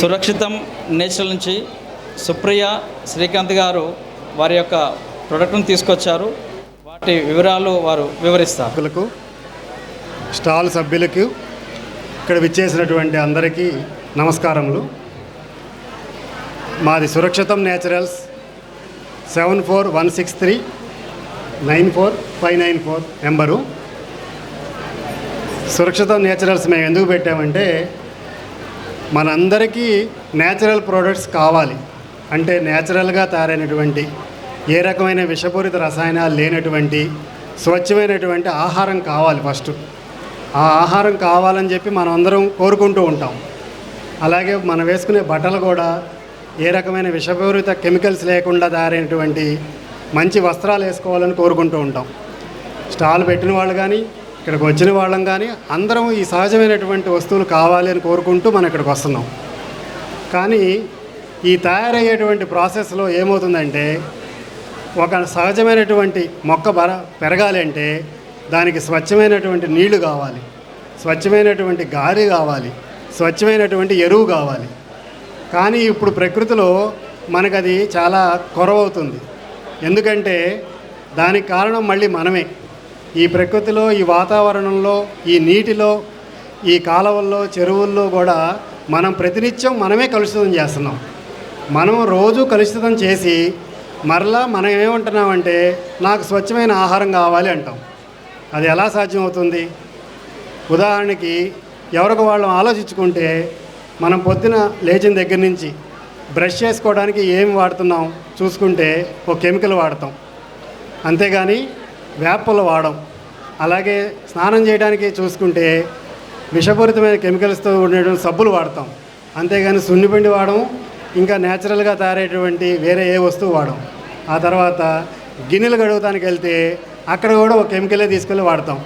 సురక్షితం నేచురల్ నుంచి సుప్రియ శ్రీకాంత్ గారు వారి యొక్క ప్రొడక్ట్ను తీసుకొచ్చారు. వాటి వివరాలు వారు వివరిస్తారు. స్టాల్ సభ్యులకు ఇక్కడ విచ్చేసినటువంటి అందరికీ నమస్కారములు. మాది Surakshitam naturals seven four one six three nine four five nine four number. Surakshitam naturals మేము ఎందుకు పెట్టామంటే మనందరికీ నేచురల్ ప్రోడక్ట్స్ కావాలి. అంటే నేచురల్గా తయారైనటువంటి ఏ రకమైన విషపూరిత రసాయనాలు లేనటువంటి స్వచ్ఛమైనటువంటి ఆహారం కావాలి ఫస్ట్. ఆ ఆహారం కావాలని చెప్పి మనం అందరం కోరుకుంటూ ఉంటాం. అలాగే మనం వేసుకునే బట్టలు కూడా ఏ రకమైన విషపూరిత కెమికల్స్ లేకుండా తయారైనటువంటి మంచి వస్త్రాలు వేసుకోవాలని కోరుకుంటూ ఉంటాం. స్టాల్ పెట్టిన వాళ్ళు కానీ ఇక్కడికి వచ్చిన వాళ్ళం కానీ అందరం ఈ సహజమైనటువంటి వస్తువులు కావాలి అని కోరుకుంటూ మనం ఇక్కడికి వస్తున్నాం. కానీ ఈ తయారయ్యేటువంటి ప్రాసెస్లో ఏమవుతుందంటే ఒక సహజమైనటువంటి మొక్క బర పెరగాలి అంటే దానికి స్వచ్ఛమైనటువంటి నీళ్ళు కావాలి స్వచ్ఛమైనటువంటి గాలి కావాలి స్వచ్ఛమైనటువంటి ఎరువు కావాలి. కానీ ఇప్పుడు ప్రకృతిలో మనకు అది చాలా కొరవవుతుంది. ఎందుకంటే దానికి కారణం మళ్ళీ మనమే. ఈ ప్రకృతిలో ఈ వాతావరణంలో ఈ నీటిలో ఈ కాలువల్లో చెరువుల్లో కూడా మనం ప్రతినిత్యం మనమే కలుషితం చేస్తున్నాం. మనం రోజు కలుషితం చేసి మరలా మనం ఏమంటున్నామంటే నాకు స్వచ్ఛమైన ఆహారం కావాలి అంటాం. అది ఎలా సాధ్యమవుతుంది? ఉదాహరణకి ఎవరికి వాళ్ళు ఆలోచించుకుంటే మనం పొద్దున లేచిన దగ్గర నుంచి బ్రష్ చేసుకోవడానికి ఏం వాడుతున్నాం చూసుకుంటే ఒక కెమికల్ వాడతాం. అంతేగాని వేపలు వాడడం అలాగే స్నానం చేయడానికి చూసుకుంటే విషపూరితమైన కెమికల్స్తో ఉండేటువంటి సబ్బులు వాడతాం. అంతేగాని సున్నిపిండి వాడడం ఇంకా న్యాచురల్గా తయారయ్యేటువంటి వేరే ఏ వస్తువు వాడడం ఆ తర్వాత గిన్నెలు గడుగుతానికి వెళ్తే అక్కడ కూడా ఒక కెమికలే తీసుకెళ్ళి వాడతాం.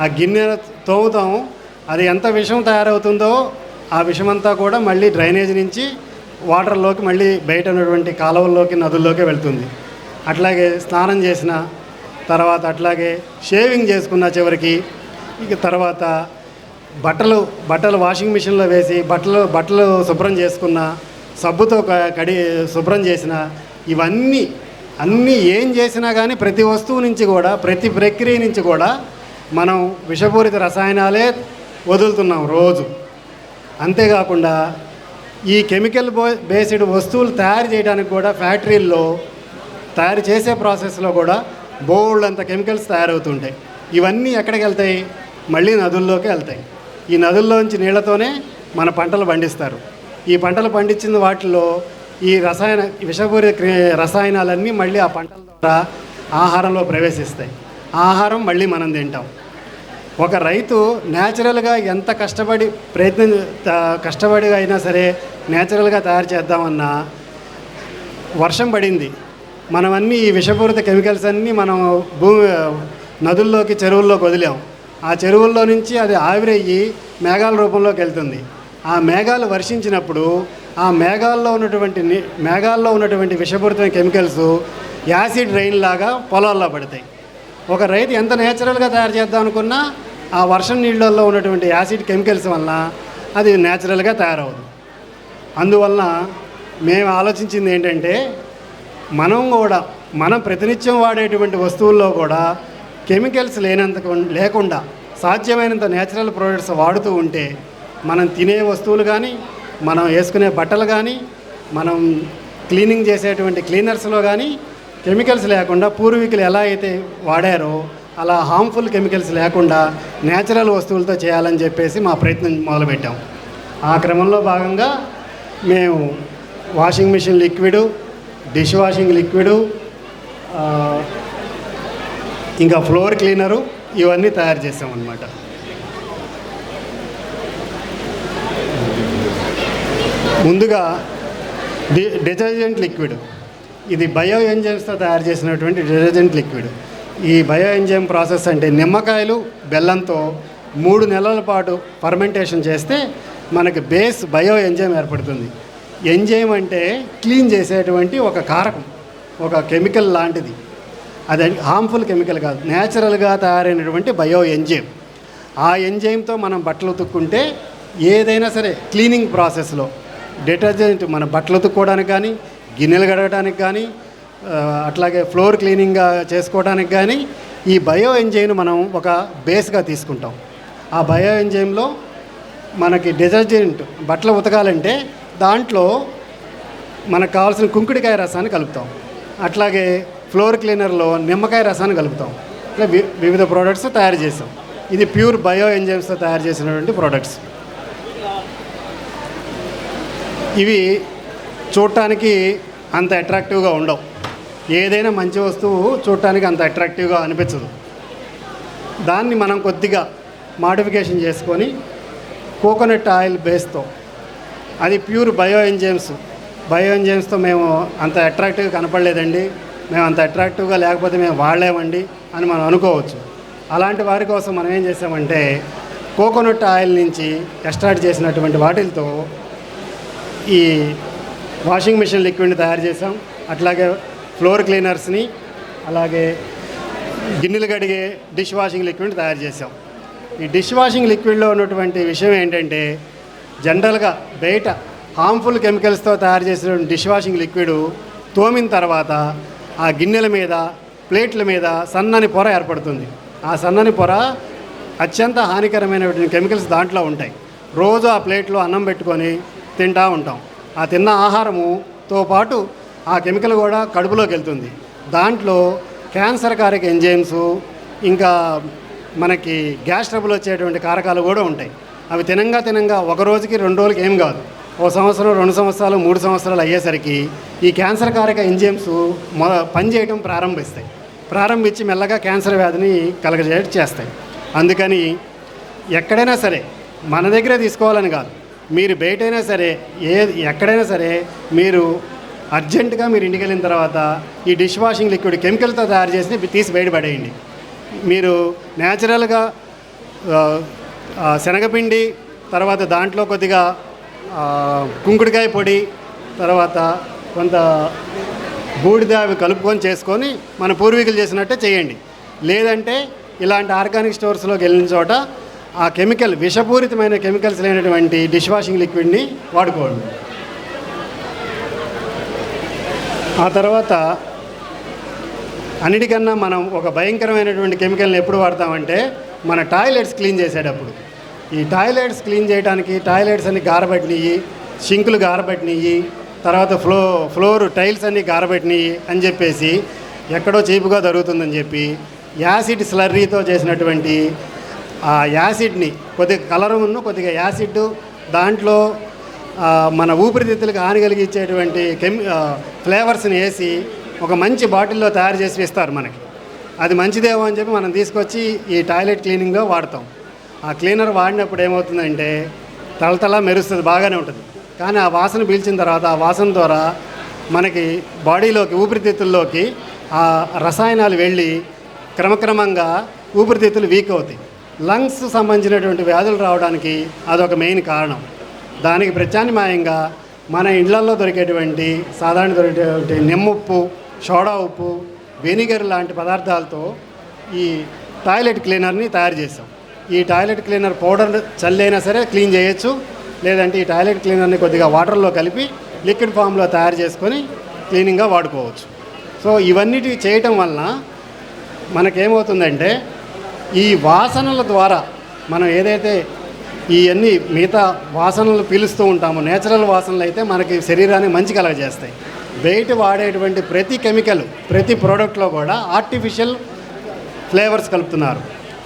ఆ గిన్నె తోముతాం. అది ఎంత విషం తయారవుతుందో ఆ విషమంతా కూడా మళ్ళీ డ్రైనేజ్ నుంచి వాటర్లోకి మళ్ళీ బయట ఉన్నటువంటి కాలువల్లోకి నదుల్లోకి వెళ్తుంది. అట్లాగే స్నానం చేసిన తర్వాత అట్లాగే షేవింగ్ చేసుకున్న చివరికి ఇక తర్వాత బట్టలు బట్టలు వాషింగ్ మిషన్లో వేసి బట్టలు బట్టలు శుభ్రం చేసుకున్న సబ్బుతో క- కడి శుభ్రం చేసిన ఇవన్నీ అన్నీ ఏం చేసినా కానీ ప్రతి వస్తువు నుంచి కూడా ప్రతి ప్రక్రియ నుంచి కూడా మనం విషపూరిత రసాయనాలే వదులుతున్నాం రోజు. అంతేకాకుండా ఈ కెమికల్ బో- బేస్డ్ వస్తువులు తయారు చేయడానికి కూడా ఫ్యాక్టరీల్లో తయారు చేసే ప్రాసెస్లో కూడా బోల్డ్ అంత కెమికల్స్ తయారవుతుంటాయి. ఇవన్నీ ఎక్కడికి వెళ్తాయి? మళ్ళీ నదుల్లోకి వెళ్తాయి. ఈ నదుల్లోంచి నీళ్ళతోనే మన పంటలు పండిస్తారు. ఈ పంటలు పండించిన వాటిల్లో ఈ రసాయన విషపూరిత క్రి- రసాయనాలన్నీ మళ్ళీ ఆ పంటల ద్వారా ఆహారంలో ప్రవేశిస్తాయి. ఆ ఆహారం మళ్ళీ మనం తింటాం. ఒక రైతు న్యాచురల్గా ఎంత కష్టపడి ప్రయత్నం కష్టపడి అయినా సరే న్యాచురల్గా తయారు చేద్దామన్నా వర్షం పడింది. మనం అన్నీ ఈ విషపూరిత కెమికల్స్ అన్నీ మనం భూమి నదుల్లోకి చెరువుల్లోకి వదిలాం. ఆ చెరువుల్లో నుంచి అది ఆవిరయ్యి మేఘాల రూపంలోకి వెళ్తుంది. ఆ మేఘాలు వర్షించినప్పుడు ఆ మేఘాల్లో ఉన్నటువంటి మేఘాల్లో ఉన్నటువంటి విషపూరితమైన కెమికల్స్ యాసిడ్ రైన్ లాగా పొలాల్లో పడతాయి. ఒక రైతు ఎంత నేచురల్గా తయారు చేద్దాం అనుకున్నా ఆ వర్షం నీళ్ళల్లో ఉన్నటువంటి యాసిడ్ కెమికల్స్ వల్ల అది నేచురల్గా తయారవదు అందువలన మేము ఆలోచించింది ఏంటంటే మనం కూడా మనం ప్రతినిత్యం వాడేటువంటి వస్తువుల్లో కూడా కెమికల్స్ లేనంత లేకుండా సాధ్యమైనంత నేచురల్ ప్రోడక్ట్స్ వాడుతూ ఉంటే మనం తినే వస్తువులు కానీ మనం వేసుకునే బట్టలు కానీ మనం క్లీనింగ్ చేసేటువంటి క్లీనర్స్లో కానీ కెమికల్స్ లేకుండా పూర్వీకులు ఎలా అయితే వాడారో అలా హార్మ్ఫుల్ కెమికల్స్ లేకుండా నేచురల్ వస్తువులతో చేయాలని చెప్పేసి మా ప్రయత్నం మొదలుపెట్టాం. ఆ క్రమంలో భాగంగా మేము washing machine liquid dish washing liquid ఇంకా ఫ్లోర్ క్లీనరు ఇవన్నీ తయారు చేసామన్నమాట. ముందుగా డి డిటర్జెంట్ లిక్విడ్. ఇది బయో ఎంజైమ్స్తో తయారు చేసినటువంటి డిటర్జెంట్ లిక్విడ్. ఈ బయో ఎంజైమ్ ప్రాసెస్ అంటే నిమ్మకాయలు బెల్లంతో మూడు నెలల పాటు ఫర్మెంటేషన్ చేస్తే మనకి బేస్ బయో ఎంజైమ్ ఏర్పడుతుంది. ఎంజైమ్ అంటే క్లీన్ చేసేటువంటి ఒక కారకం ఒక కెమికల్ లాంటిది. అది హార్మ్ఫుల్ కెమికల్ కాదు న్యాచురల్గా తయారైనటువంటి బయో ఎంజైమ్. ఆ ఎంజైమ్తో మనం బట్టలు ఉతుక్కుంటే ఏదైనా సరే క్లీనింగ్ ప్రాసెస్లో డిటర్జెంట్ మన బట్టలు ఉతుక్కోవడానికి కానీ గిన్నెలు కడగడానికి కానీ అట్లాగే ఫ్లోర్ క్లీనింగ్గా చేసుకోవడానికి కానీ ఈ బయో ఎంజైమ్ మనం ఒక బేస్గా తీసుకుంటాం. ఆ బయో ఎంజైమ్లో మనకి డిటర్జెంట్ బట్టలు ఉతకాలంటే దాంట్లో మనకు కావాల్సిన కుంకుడికాయ రసాన్ని కలుపుతాం. అట్లాగే ఫ్లోర్ క్లీనర్లో నిమ్మకాయ రసాన్ని కలుపుతాం. ఇట్లా వి- వివిధ ప్రోడక్ట్స్ తయారు చేసాం ఇది ప్యూర్ బయో ఎంజైమ్స్తో తయారు చేసినటువంటి ప్రోడక్ట్స్. ఇవి చూడటానికి అంత అట్రాక్టివ్గా ఉండవు. ఏదైనా మంచి వస్తువు చూడటానికి అంత అట్రాక్టివ్గా అనిపించదు. దాన్ని మనం కొద్దిగా మాడిఫికేషన్ చేసుకొని కోకోనట్ ఆయిల్ బేస్తో అది ప్యూర్ బయో ఎంజైమ్స్. బయో ఎంజైమ్స్తో మేము అంత అట్రాక్టివ్గా కనపడలేదండి. మేము అంత అట్రాక్టివ్గా లేకపోతే మేము వాడలేమండి అని మనం అనుకోవచ్చు. అలాంటి వారి కోసం మనం ఏం చేసామంటే కోకోనట్ ఆయిల్ నుంచి ఎక్స్ట్రాక్ట్ చేసినటువంటి వాటిలతో ఈ వాషింగ్ మిషన్ లిక్విడ్ని తయారు చేసాం. అట్లాగే ఫ్లోర్ క్లీనర్స్ని అలాగే గిన్నెలు కడిగే డిష్ వాషింగ్ లిక్విడ్ తయారు చేసాం. ఈ డిష్ వాషింగ్ లిక్విడ్లో ఉన్నటువంటి విషయం ఏంటంటే జనరల్గా బయట హార్మ్ఫుల్ కెమికల్స్తో తయారు చేసిన డిష్ వాషింగ్ లిక్విడ్ తోమిన తర్వాత ఆ గిన్నెల మీద ప్లేట్ల మీద సన్నని పొర ఏర్పడుతుంది. ఆ సన్నని పొర అత్యంత హానికరమైనటువంటి కెమికల్స్ దాంట్లో ఉంటాయి. రోజు ఆ ప్లేట్లో అన్నం పెట్టుకొని తింటా ఉంటాం. ఆ తిన్న ఆహారముతో పాటు ఆ కెమికల్ కూడా కడుపులోకి వెళ్తుంది. దాంట్లో క్యాన్సర్ కారక ఎంజైమ్స్ ఇంకా మనకి గ్యాస్ ట్రబుల్ వచ్చేటువంటి కారకాలు కూడా ఉంటాయి. అవి తినంగా తినంగా ఒక రోజుకి రెండు రోజులకి ఏం కాదు. ఓ సంవత్సరం రెండు సంవత్సరాలు మూడు సంవత్సరాలు అయ్యేసరికి ఈ క్యాన్సర్ కారక ఎంజైమ్స్ మొ పనిచేయడం ప్రారంభిస్తాయి. ప్రారంభించి మెల్లగా క్యాన్సర్ వ్యాధిని కలగజేయడం చేస్తాయి. అందుకని ఎక్కడైనా సరే మన దగ్గరే తీసుకోవాలని కాదు. మీరు బయటైనా సరే ఏ ఎక్కడైనా సరే మీరు అర్జెంటుగా మీరు ఇంటికి వెళ్ళిన తర్వాత ఈ డిష్ వాషింగ్ లిక్విడ్ కెమికల్తో తయారు చేసి తీసి బయటపడేయండి మీరు న్యాచురల్గా శనగపిండి తర్వాత దాంట్లో కొద్దిగా కుంకుడికాయ కుంకుడుకాయ పొడి తర్వాత కొంత బూడిద అవి కలుపుకొని చేసుకొని మన పూర్వీకులు చేసినట్టే చేయండి. లేదంటే ఇలాంటి ఆర్గానిక్ స్టోర్స్లోకి వెళ్ళిన చోట ఆ కెమికల్ విషపూరితమైన కెమికల్స్ లేనటువంటి డిష్ వాషింగ్ లిక్విడ్ని వాడుకోండి. ఆ తర్వాత అన్నిటికన్నా మనం ఒక భయంకరమైనటువంటి కెమికల్ని ఎప్పుడు వాడతామంటే మన టాయిలెట్స్ క్లీన్ చేసేటప్పుడు. ఈ టాయిలెట్స్ క్లీన్ చేయడానికి టాయిలెట్స్ అన్ని గారబట్టినవి షింకులు గారబట్టినవి తర్వాత ఫ్లో ఫ్లోర్ టైల్స్ అన్ని గారబట్టినవి అని చెప్పేసి ఎక్కడో చీపుగా జరుగుతుందని చెప్పి యాసిడ్ స్లర్రీతో చేసినటువంటి ఆ యాసిడ్ని కొద్దిగా కలర్ ఉన్న కొద్దిగా యాసిడ్ దాంట్లో మన ఊపిరితిత్తులకు హాని కలిగించేటువంటి కెమి ఫ్లేవర్స్ని వేసి ఒక మంచి బాటిల్లో తయారు చేసి ఇస్తారు మనకి. అది మంచిదేమో అని చెప్పి మనం తీసుకొచ్చి ఈ టాయిలెట్ క్లీనింగ్లో వాడతాం. ఆ క్లీనర్ వాడినప్పుడు ఏమవుతుందంటే తలతల మెరుస్తుంది బాగానే ఉంటుంది. కానీ ఆ వాసన పీల్చిన తర్వాత ఆ వాసన ద్వారా మనకి బాడీలోకి ఊపిరితిత్తుల్లోకి ఆ రసాయనాలు వెళ్ళి క్రమక్రమంగా ఊపిరితిత్తులు వీక్ అవుతాయి. లంగ్స్ సంబంధించినటువంటి వ్యాధులు రావడానికి అదొక మెయిన్ కారణం. దానికి ప్రత్యామ్నాయంగా మన ఇళ్ళలో దొరికేటువంటి సాధారణ దొరికేటువంటి నిమ్మ ఉప్పు సోడా ఉప్పు వెనిగర్ లాంటి పదార్థాలతో ఈ టాయిలెట్ క్లీనర్ని తయారు చేసాం ఈ టాయిలెట్ క్లీనర్ పౌడర్ చల్లైనా సరే క్లీన్ చేయొచ్చు. లేదంటే ఈ టాయిలెట్ క్లీనర్ని కొద్దిగా వాటర్లో కలిపి లిక్విడ్ ఫామ్లో తయారు చేసుకొని క్లీనింగ్గా వాడుకోవచ్చు. సో ఇవన్నిటి చేయటం వలన మనకేమవుతుందంటే ఈ వాసనల ద్వారా మనం ఏదైతే ఇవన్నీ మిగతా వాసనలు పీలుస్తూ ఉంటామో నేచురల్ వాసనలు అయితే మనకి శరీరాన్ని మంచి కలగజేస్తాయి. బయట వాడేటువంటి ప్రతి కెమికల్ ప్రతి ప్రోడక్ట్లో కూడా ఆర్టిఫిషియల్ ఫ్లేవర్స్ కలుపుతున్నారు.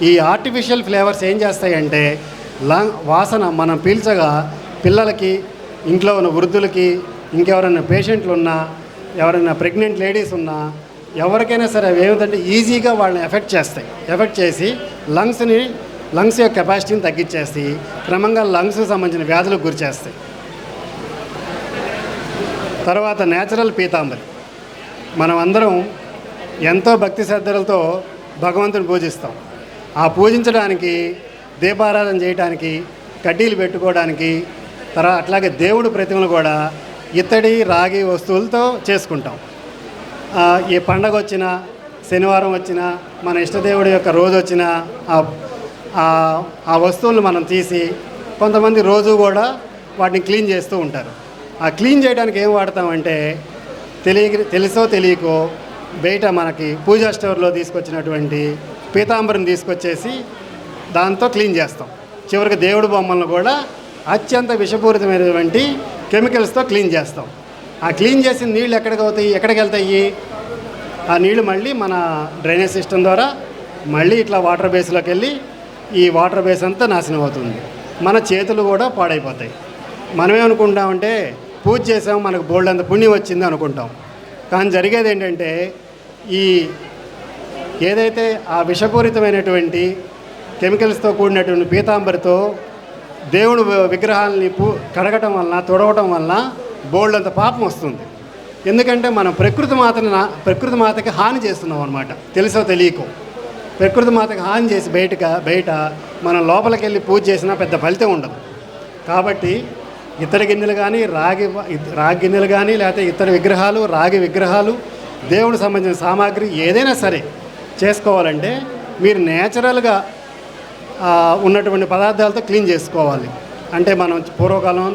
ఈ ఆర్టిఫిషియల్ ఫ్లేవర్స్ ఏం చేస్తాయంటే లంగ్ వాసన మనం పీల్చగా పిల్లలకి ఇంట్లో ఉన్న వృద్ధులకి ఇంకెవరైనా పేషెంట్లు ఉన్నా ఎవరైనా ప్రెగ్నెంట్ లేడీస్ ఉన్నా ఎవరికైనా సరే అవి ఏమిటంటే ఈజీగా వాళ్ళని ఎఫెక్ట్ చేస్తాయి. ఎఫెక్ట్ చేసి లంగ్స్ని లంగ్స్ యొక్క కెపాసిటీని తగ్గించేసి క్రమంగా లంగ్స్కి సంబంధించిన వ్యాధులకు గురి చేస్తాయి తర్వాత నేచురల్ పీతాంబరి. మనం అందరం ఎంతో భక్తి శ్రద్ధలతో భగవంతుని పూజిస్తాం. ఆ పూజించడానికి దీపారాధన చేయడానికి కడ్డీలు పెట్టుకోవడానికి తర్వాత అట్లాగే దేవుడు ప్రతిమలు కూడా ఇత్తడి రాగి వస్తువులతో చేసుకుంటాం. ఏ పండగ వచ్చినా శనివారం వచ్చినా మన ఇష్టదేవుడి యొక్క రోజు వచ్చినా ఆ వస్తువులను మనం తీసి కొంతమంది రోజు కూడా వాటిని క్లీన్ చేస్తూ ఉంటారు. ఆ క్లీన్ చేయడానికి ఏం వాడతామంటే తెలియ తెలుసో తెలియకో బయట మనకి పూజా స్టోర్లో తీసుకొచ్చినటువంటి పీతాంబరం తీసుకొచ్చేసి దాంతో క్లీన్ చేస్తాం. చివరికి దేవుడి బొమ్మలను కూడా అత్యంత విషపూరితమైనటువంటి కెమికల్స్తో క్లీన్ చేస్తాం. ఆ క్లీన్ చేసిన నీళ్ళు ఎక్కడికి అవుతాయి ఎక్కడికి వెళ్తాయి? ఆ నీళ్ళు మళ్ళీ మన డ్రైనేజ్ సిస్టమ్ ద్వారా మళ్ళీ ఇట్లా వాటర్ బేస్లోకి వెళ్ళి ఈ వాటర్ బేస్ అంతా నాశనం అవుతుంది. మన చేతులు కూడా పాడైపోతాయి. మనమేమనుకుంటామంటే పూజ చేసాం మనకు బోల్డ్ అంత పుణ్యం వచ్చింది అనుకుంటాం. కానీ జరిగేది ఏంటంటే ఈ ఏదైతే ఆ విషపూరితమైనటువంటి కెమికల్స్తో కూడినటువంటి పీతాంబరితో దేవుడు విగ్రహాలని పూ కడగటం వలన తొడవటం వలన బోల్డ్ అంత పాపం వస్తుంది. ఎందుకంటే మనం ప్రకృతి మాతని ప్రకృతి మాతకి హాని చేస్తున్నాం అనమాట తెలుసో తెలియకో. ప్రకృతి మాతకి హాని చేసి బయటగా బయట మనం లోపలికి వెళ్ళి పూజ చేసినా పెద్ద ఫలితం ఉండదు. కాబట్టి ఇతర గిన్నెలు కానీ రాగి రాగి గిన్నెలు కానీ లేకపోతే ఇతర విగ్రహాలు రాగి విగ్రహాలు దేవుడికి సంబంధించిన సామాగ్రి ఏదైనా సరే చేసుకోవాలంటే మీరు నేచురల్గా ఉన్నటువంటి పదార్థాలతో క్లీన్ చేసుకోవాలి. అంటే మనం పూర్వకాలం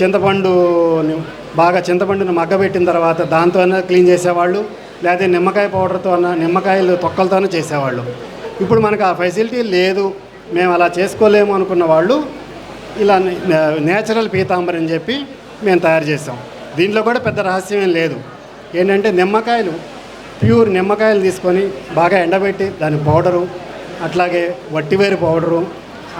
చింతపండుని బాగా చింతపండుని మగ్గబెట్టిన తర్వాత దాంతో అయినా క్లీన్ చేసేవాళ్ళు లేదా నిమ్మకాయ పౌడర్తో అన్న నిమ్మకాయలు తొక్కలతోనే చేసేవాళ్ళు. ఇప్పుడు మనకు ఆ ఫెసిలిటీ లేదు మేము అలా చేసుకోలేము అనుకున్న వాళ్ళు ఇలా నేచురల్ పీతాంబరి అని చెప్పి మేము తయారు చేసాం దీంట్లో కూడా పెద్ద రహస్యం ఏం లేదు. ఏంటంటే నిమ్మకాయలు ప్యూర్ నిమ్మకాయలు తీసుకొని బాగా ఎండబెట్టి దాని పౌడరు అట్లాగే వట్టివేరు పౌడరు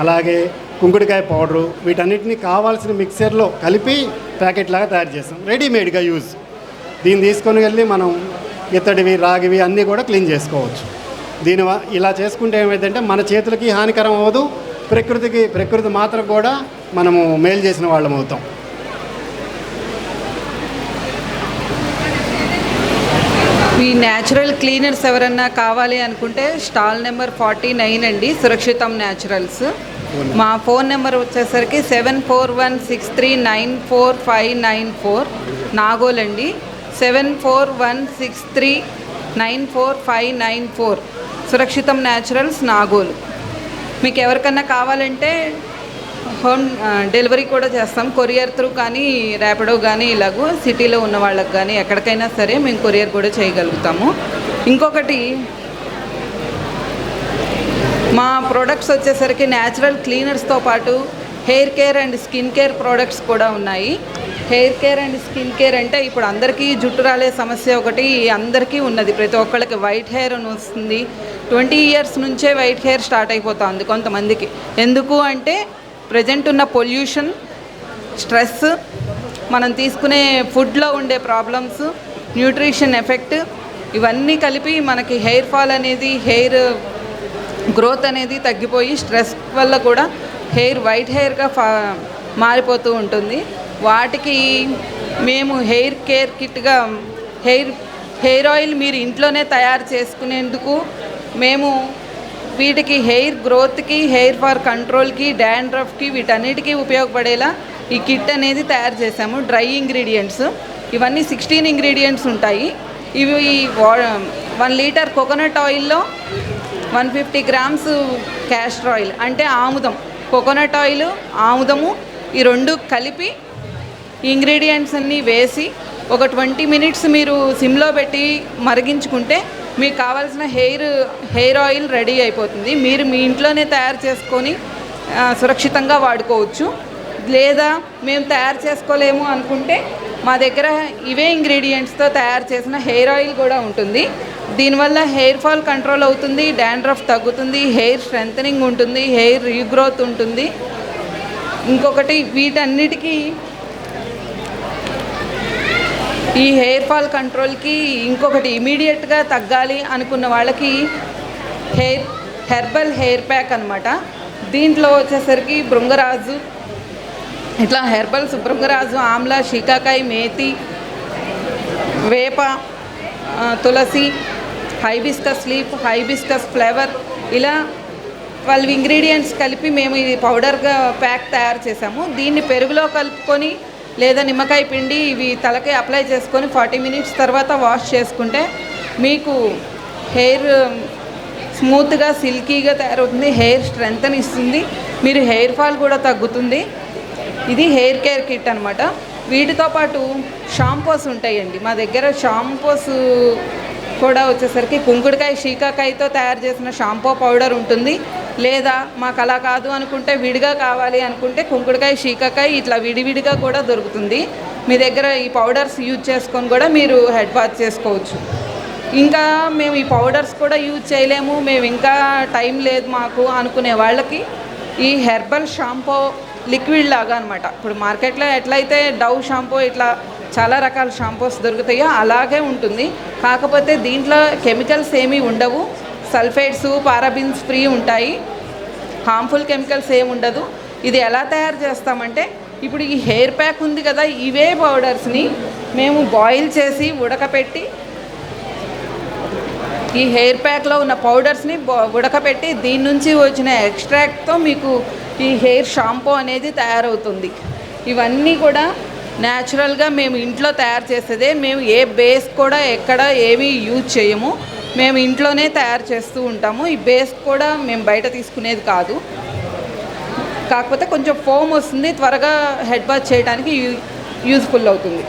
అలాగే కుంకుడికాయ పౌడరు వీటన్నిటిని కావాల్సిన మిక్సర్లో కలిపి ప్యాకెట్ లాగా తయారు చేస్తాం రెడీమేడ్గా యూజ్. దీన్ని తీసుకొని వెళ్ళి మనం ఇత్తడివి రాగివి అన్నీ కూడా క్లీన్ చేసుకోవచ్చు. దీని ఇలా చేసుకుంటే ఏమైందంటే మన చేతులకి హానికరం అవ్వదు ప్రకృతికి ప్రకృతి మాత్రం కూడా మనము మేలు చేసిన వాళ్ళం అవుతాం. ఈ న్యాచురల్ క్లీనర్స్ ఎవరన్నా కావాలి అనుకుంటే స్టాల్ నెంబర్ ఫార్టీ నైన్ అండి సురక్షితం న్యాచురల్స్ మా ఫోన్ నెంబర్ వచ్చేసరికి seven four one six three nine four five nine four Nagole అండి. Seven four one six three nine four five nine four Surakshitam naturals Nagole. మీకు ఎవరికన్నా కావాలంటే home delivery కూడా చేస్తాం. Courier through కానీ ర్యాపిడో కానీ ఇలాగూ సిటీలో ఉన్న వాళ్ళకి కానీ ఎక్కడికైనా సరే మేము కొరియర్ కూడా చేయగలుగుతాము. ఇంకొకటి మా ప్రొడక్ట్స్ వచ్చేసరికి న్యాచురల్ క్లీనర్స్తో పాటు hair care and skin care products కూడా ఉన్నాయి. Hair care and skin care అంటే ఇప్పుడు అందరికీ జుట్టు రాలే సమస్య ఒకటి అందరికీ ఉన్నది. ప్రతి ఒక్కళ్ళకి వైట్ హెయిర్ అని వస్తుంది. ట్వంటీ ఇయర్స్ నుంచే వైట్ హెయిర్ స్టార్ట్ అయిపోతుంది కొంతమందికి. ఎందుకు అంటే ప్రజెంట్ ఉన్న పొల్యూషన్ స్ట్రెస్ మనం తీసుకునే ఫుడ్లో ఉండే ప్రాబ్లమ్స్ న్యూట్రిషన్ ఎఫెక్ట్ ఇవన్నీ కలిపి మనకి హెయిర్ ఫాల్ అనేది హెయిర్ గ్రోత్ అనేది తగ్గిపోయి స్ట్రెస్ వల్ల కూడా హెయిర్ వైట్ హెయిర్గా ఫా మారిపోతూ ఉంటుంది. వాటికి మేము హెయిర్ కేర్ కిట్గా హెయిర్ హెయిర్ ఆయిల్ మీరు ఇంట్లోనే తయారు చేసుకునేందుకు మేము వీటికి హెయిర్ గ్రోత్కి హెయిర్ ఫార్ కంట్రోల్కి డాండ్రఫ్కి వీటన్నిటికీ ఉపయోగపడేలా ఈ కిట్ అనేది తయారు చేసాము డ్రై ఇంగ్రీడియంట్స్. ఇవన్నీ సిక్స్టీన్ ఇంగ్రీడియంట్స్ ఉంటాయి. ఇవి వన్ లీటర్ కోకోనట్ ఆయిల్లో one fifty grams castor oil అంటే ఆముదం. కోకోనట్ ఆయిల్ ఆముదము ఈ రెండు కలిపి ఇంగ్రీడియంట్స్ అన్నీ వేసి ఒక ట్వంటీ మినిట్స్ మీరు సిమ్లో పెట్టి మరిగించుకుంటే మీకు కావాల్సిన హెయిర్ హెయిర్ ఆయిల్ రెడీ అయిపోతుంది. మీరు మీ ఇంట్లోనే తయారు చేసుకొని సురక్షితంగా వాడుకోవచ్చు. లేదా మేము తయారు చేసుకోలేము అనుకుంటే మా దగ్గర ఇవే ఇంగ్రీడియంట్స్తో తయారు చేసిన హెయిర్ ఆయిల్ కూడా ఉంటుంది. దీనివల్ల హెయిర్ ఫాల్ కంట్రోల్ అవుతుంది డాండ్రఫ్ తగ్గుతుంది హెయిర్ స్ట్రెంథనింగ్ ఉంటుంది హెయిర్ రీగ్రోత్ ఉంటుంది. ఇంకొకటి వీటన్నిటికీ ఈ హెయిర్ ఫాల్ కంట్రోల్కి ఇంకొకటి ఇమీడియట్గా తగ్గాలి అనుకున్న వాళ్ళకి హెయిర్ హెర్బల్ హెయిర్ ప్యాక్ అనమాట దీంట్లో వచ్చేసరికి బృంగరాజు ఇట్లా హెర్బల్స్ బృంగరాజు ఆమ్ల శీకాకాయ మేతి వేప tulsi hibiscus leaf hibiscus flavour ఇలా ట్వెల్వ్ ఇంగ్రీడియంట్స్ కలిపి మేము ఇది పౌడర్గా ప్యాక్ తయారు చేసాము. దీన్ని పెరుగులో కలుపుకొని లేదా నిమ్మకాయ పిండి ఇవి తలకి అప్లై చేసుకొని ఫార్టీ మినిట్స్ తర్వాత వాష్ చేసుకుంటే మీకు హెయిర్ స్మూత్గా సిల్కీగా తయారవుతుంది హెయిర్ స్ట్రెంగ్త్ని ఇస్తుంది మీరు హెయిర్ ఫాల్ కూడా తగ్గుతుంది. ఇది హెయిర్ కేర్ కిట్ అనమాట వీటితో పాటు షాంపూస్ ఉంటాయండి. మా దగ్గర షాంపూస్ కూడా వచ్చేసరికి కుంకుడుకాయ షీకాకాయతో తయారు చేసిన షాంపూ పౌడర్ ఉంటుంది. లేదా మాకు అలా కాదు అనుకుంటే విడిగా కావాలి అనుకుంటే కుంకుడుకాయ షీకాకాయ ఇట్లా విడివిడిగా కూడా దొరుకుతుంది. మీ దగ్గర ఈ పౌడర్స్ యూజ్ చేసుకొని కూడా మీరు హెడ్ వాష్ చేసుకోవచ్చు. ఇంకా మేము ఈ పౌడర్స్ కూడా యూజ్ చేయలేము. మేము ఇంకా టైం లేదు మాకు అనుకునే వాళ్ళకి. ఈ హెర్బల్ షాంపూ లిక్విడ్ లాగా అనమాట ఇప్పుడు మార్కెట్లో ఎట్లయితే డవ్ షాంపూ ఇట్లా చాలా రకాల షాంపూస్ దొరుకుతాయో అలాగే ఉంటుంది. కాకపోతే దీంట్లో కెమికల్స్ ఏమీ ఉండవు. సల్ఫేట్స్ పారాబిన్స్ ఫ్రీ ఉంటాయి. హార్మ్ఫుల్ కెమికల్స్ ఏమి ఉండదు. ఇది ఎలా తయారు చేస్తామంటే ఇప్పుడు ఈ హెయిర్ ప్యాక్ ఉంది కదా ఇవే పౌడర్స్ని మేము బాయిల్ చేసి ఉడకపెట్టి ఈ హెయిర్ ప్యాక్లో ఉన్న పౌడర్స్ని బ- ఉడకపెట్టి దీని నుంచి వచ్చిన ఎక్స్ట్రాక్ట్తో మీకు ఈ హెయిర్ షాంపూ అనేది తయారవుతుంది. ఇవన్నీ కూడా న్యాచురల్గా మేము ఇంట్లో తయారు చేసేదే. మేము ఏ బేస్ కూడా ఎక్కడ ఏమీ యూజ్ చేయము. మేము ఇంట్లోనే తయారు చేస్తూ ఉంటాము. ఈ బేస్ కూడా మేము బయట తీసుకునేది కాదు. కాకపోతే కొంచెం ఫోమ్ వస్తుంది త్వరగా హెడ్ బాత్ చేయడానికి యూ యూజ్ఫుల్ అవుతుంది.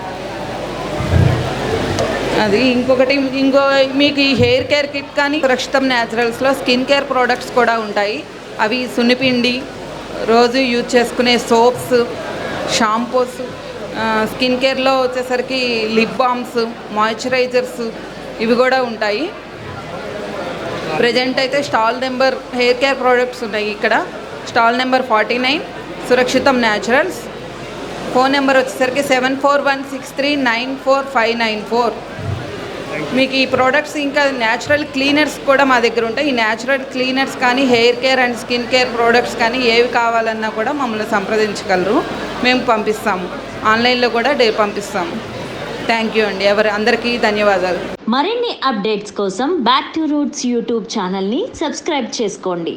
అది ఇంకొకటి ఇంకో మీకు ఈ హెయిర్ కేర్ కిట్ కానీ సురక్షితం న్యాచురల్స్లో స్కిన్ కేర్ ప్రోడక్ట్స్ కూడా ఉంటాయి. అవి సున్నిపిండి రోజు యూజ్ చేసుకునే సోప్స్ షాంపూస్ స్కిన్ కేర్లో వచ్చేసరికి లిప్ బామ్స్ మాయిశ్చరైజర్స్ ఇవి కూడా ఉంటాయి. ప్రజెంట్ అయితే stall number hair care products ఉన్నాయి ఇక్కడ. Stall number forty nine Surakshitam naturals. Phone number వచ్చేసరికి seven four one six three nine four five nine four. మీకు ఈ ప్రోడక్ట్స్ ఇంకా న్యాచురల్ క్లీనర్స్ కూడా మా దగ్గర ఉంటాయి. ఈ న్యాచురల్ క్లీనర్స్ కానీ hair care and skin care products కానీ ఏవి కావాలన్నా కూడా మమ్మల్ని సంప్రదించగలరు. మేము పంపిస్తాము. ఆన్లైన్లో కూడా డే పంపిస్తాము. థ్యాంక్ యూ అండి. ఎవరి అందరికీ ధన్యవాదాలు. మరిన్ని అప్డేట్స్ కోసం బ్యాక్ టు రూట్స్ యూట్యూబ్ ఛానల్ని సబ్స్క్రైబ్ చేసుకోండి.